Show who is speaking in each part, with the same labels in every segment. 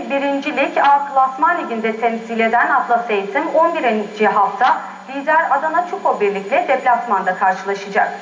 Speaker 1: Türkiye'yi 1. Lig A Klasman Ligi'nde temsil eden Atlas Eğitim 11. hafta lider Adana Çuko Birlik'le deplasmanda karşılaşacak.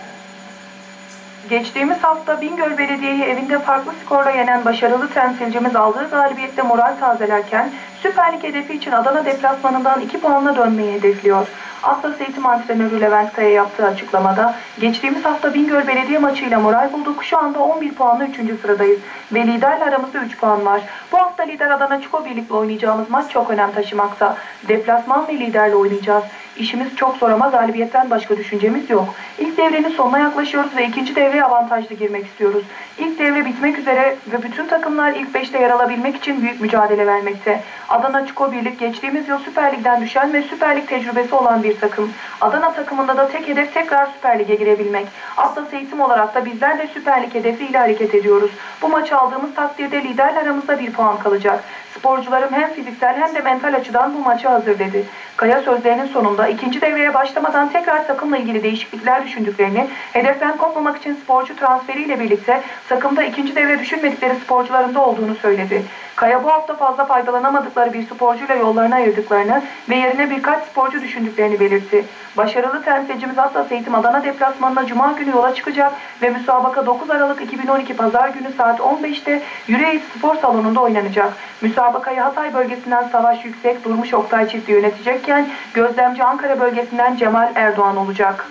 Speaker 2: Geçtiğimiz hafta Bingöl Belediye'yi evinde farklı skorla yenen başarılı temsilcimiz aldığı galibiyette moral tazelerken Süper Lig hedefi için Adana deplasmanından 2 puanla dönmeyi hedefliyor. Atlas Eğitim Antrenörü Levent Kaya yaptığı açıklamada geçtiğimiz hafta Bingöl Belediye maçıyla moral bulduk. Şu anda 11 puanla 3. sıradayız ve liderle aramızda 3 puan var. Bu hafta lider Adana Çuko Birlik'le oynayacağımız maç çok önem taşımakta. Deplasman ve liderle oynayacağız. İşimiz çok zor ama galibiyetten başka düşüncemiz yok. İlk devrenin sonuna yaklaşıyoruz ve ikinci devreye avantajlı girmek istiyoruz. İlk devre bitmek üzere ve bütün takımlar ilk 5'te yer alabilmek için büyük mücadele vermekte. Adana Çuko Birlik geçtiğimiz yıl Süper Lig'den düşen ve Süper Lig tecrübesi olan bir takım. Adana takımında da tek hedef tekrar Süper Lig'e girebilmek. Atlas Eğitim olarak da bizler de Süper Lig hedefiyle hareket ediyoruz. Bu maçı aldığımız takdirde liderler aramızda bir puan kalacak. Sporcularım hem fiziksel hem de mental açıdan bu maçı hazır dedi. Kaya sözlerinin sonunda ikinci devreye başlamadan tekrar takımla ilgili değişiklikler düşündüklerini, hedeften kopmamak için sporcu transferiyle birlikte takımda ikinci devre düşünmedikleri sporcuların da olduğunu söyledi. Kaya bu hafta fazla faydalanamadıkları bir sporcuyla yollarını ayırdıklarını ve yerine birkaç sporcu düşündüklerini belirtti. Başarılı temsilcimiz Atlas Eğitim Adana deplasmanına Cuma günü yola çıkacak ve müsabaka 9 Aralık 2012 Pazar günü saat 15'te Yüreğit Spor Salonu'nda oynanacak. Müsabakayı Hatay bölgesinden Savaş Yüksek, Durmuş Oktay çifti yönetecekken gözlemci Ankara bölgesinden Cemal Erdoğan olacak.